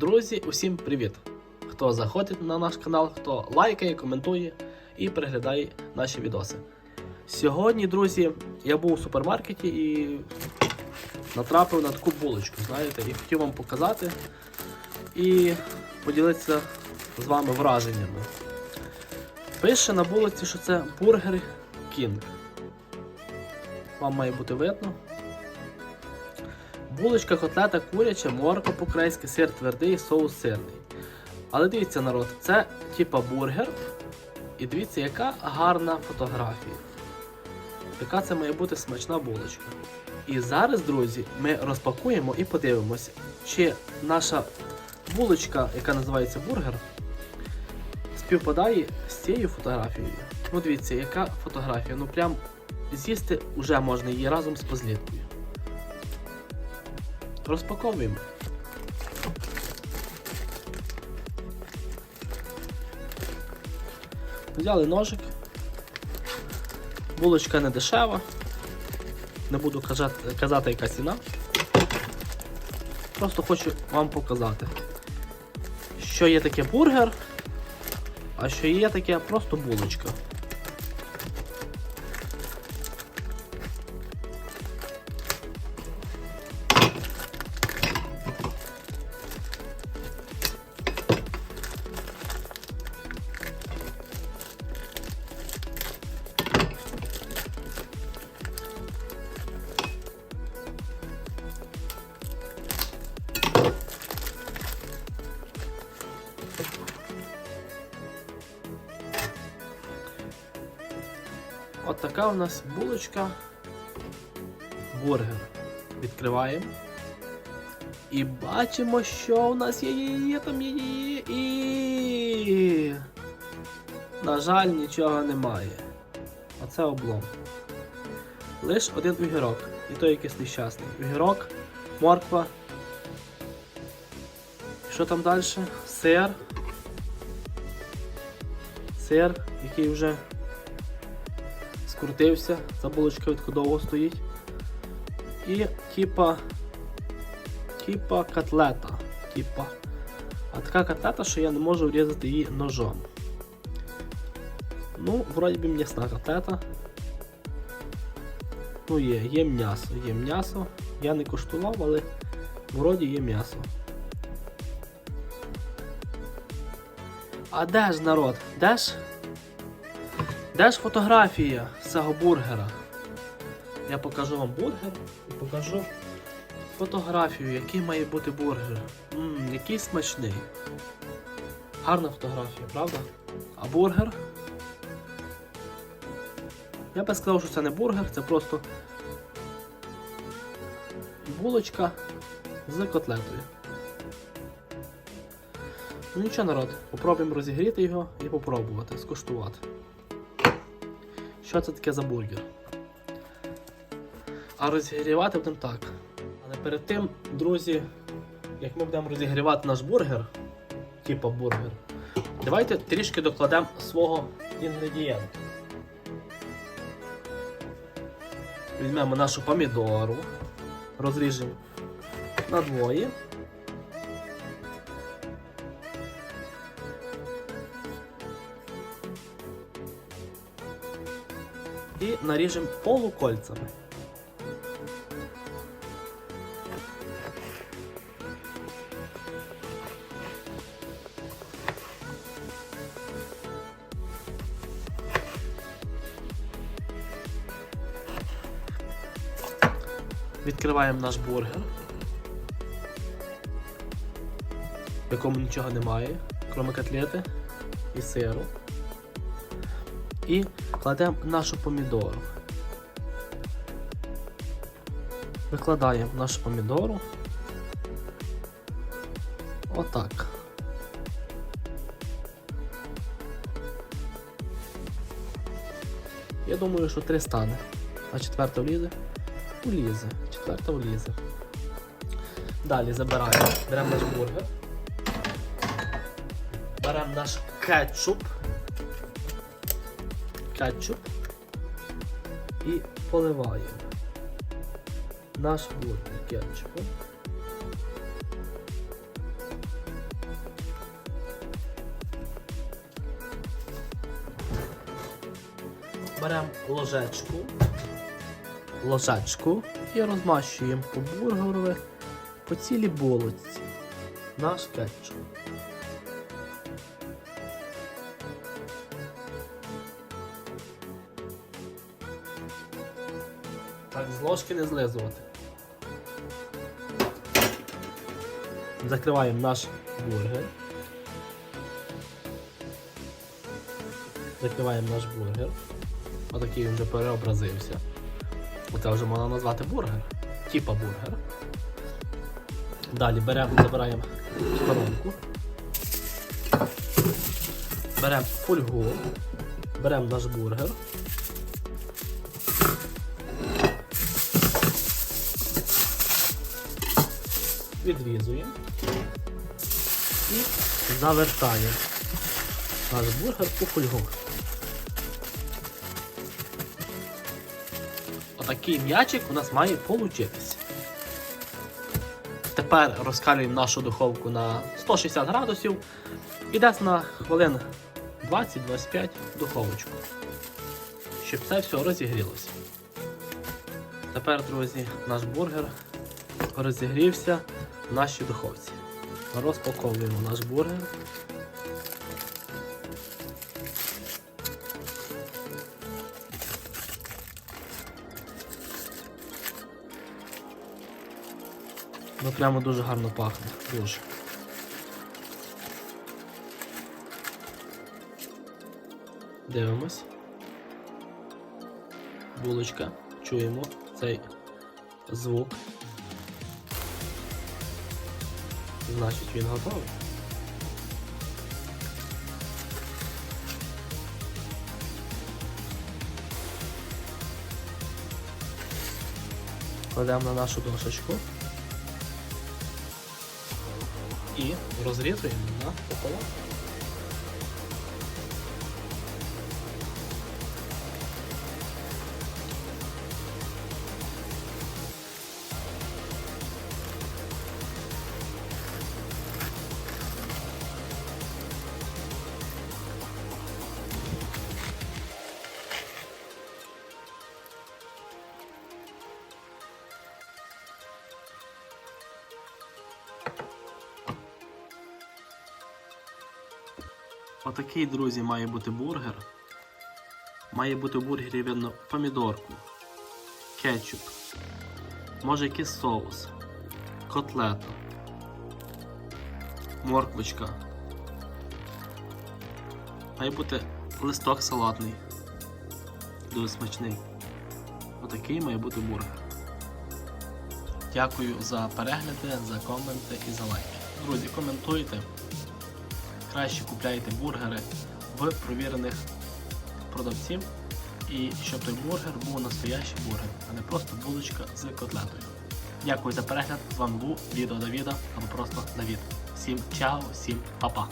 Друзі, усім привіт! Хто заходить на наш канал, хто лайкає, коментує і переглядає наші відоси. Сьогодні, друзі, я був у супермаркеті і натрапив на таку булочку, знаєте, і хотів вам показати і поділитися з вами враженнями. Пише на булочці, що це бургер Кінг. Вам має бути видно. Булочка, котлета, куряча, морква по-крайськи, сир твердий, соус сирний. Але дивіться, народ, це типа бургер. І дивіться, яка гарна фотографія. Яка це має бути смачна булочка. І зараз, друзі, ми розпакуємо і подивимося, чи наша булочка, яка називається бургер, співпадає з цією фотографією. Ну, дивіться, яка фотографія. Ну прям з'їсти вже можна її разом з позліткою. Розпаковуємо. Взяли ножик. Булочка не дешева. Не буду казати, казати яка ціна. Просто хочу вам показати, що є таке бургер, а що є таке просто булочка. От така у нас булочка. Бургер. Відкриваємо. І бачимо, що у нас є, є, є там є, є. І. На жаль, нічого немає. Оце облом. Лиш один огірок. І той якийсь нещасний. Огірок, морква. Що там далі? Сир. Сир, який вже скрутився, від довго стоїть. І типа типа котлета. Типа. А така котлета, що я не можу врізати її ножом. Ну, вроді би м'ясна котлета. Ну є, є м'ясо, є м'ясо. Я не коштував, але вроді є м'ясо. А де ж народ? Де ж? Де ж фотографія цього бургера? Я покажу вам бургер і покажу фотографію, який має бути бургер. Ммм, який смачний. Гарна фотографія, правда? А бургер? Я би сказав, що це не бургер, це просто булочка з котлетою. Ну нічого, народ, попробуємо розігріти його і попробувати, скуштувати. Що це таке за бургер? А розігрівати будемо так. Але перед тим, друзі, як ми будемо розігрівати наш бургер, типа бургер, давайте трішки докладемо свого інгредієнту. Візьмемо нашу помідору, розріжемо на двоє. І наріжемо полукольцями. Відкриваємо наш бургер, в якому нічого немає, крім котлети і сиру. І кладемо нашу помідору. Викладаємо нашу помідору. Отак. Я думаю, що три стане. А четверта влізе? Влізе. Четверта влізе. Далі забираємо. Беремо наш бургер. Беремо наш кетчуп кетчуп і поливаємо наш водний кетчупом. Беремо ложечку, ложечку і розмащуємо по бургерових по цілій болочці наш кетчуп. Так, з ложки не злизувати. Закриваємо наш бургер. Закриваємо наш бургер. Отакий він вже переобразився. Оце вже можна назвати бургер. Типа бургер. Далі беремо, забираємо коронку. Беремо фольгу. Беремо наш бургер. Відрізуємо і завертаємо наш бургер у фольгу. Отакий м'ячик у нас має получитись. Тепер розкалюємо нашу духовку на 160 градусів і десь на хвилин 20-25 духовочку, щоб це все розігрілося. Тепер, друзі, наш бургер розігрівся в нашій духовці. Розпаковуємо наш бургер. Ну прямо дуже гарно пахне. Дуже. Дивимось. Булочка. Чуємо цей звук. Значить він готовий. Кладемо на нашу дошечку і розрізуємо на пополам. Отакий, друзі, має бути бургер. Має бути в бургері видно помідорку, кетчуп, може якийсь соус, котлета, морквочка. Має бути листок салатний. Дуже смачний. Отакий має бути бургер. Дякую за перегляди, за коменти і за лайки. Друзі, коментуйте краще купляйте бургери в провірених продавців. І щоб той бургер був настоящий бургер, а не просто булочка з котлетою. Дякую за перегляд. З вами був відео Давіда або просто Давід. Всім чао, всім па-па.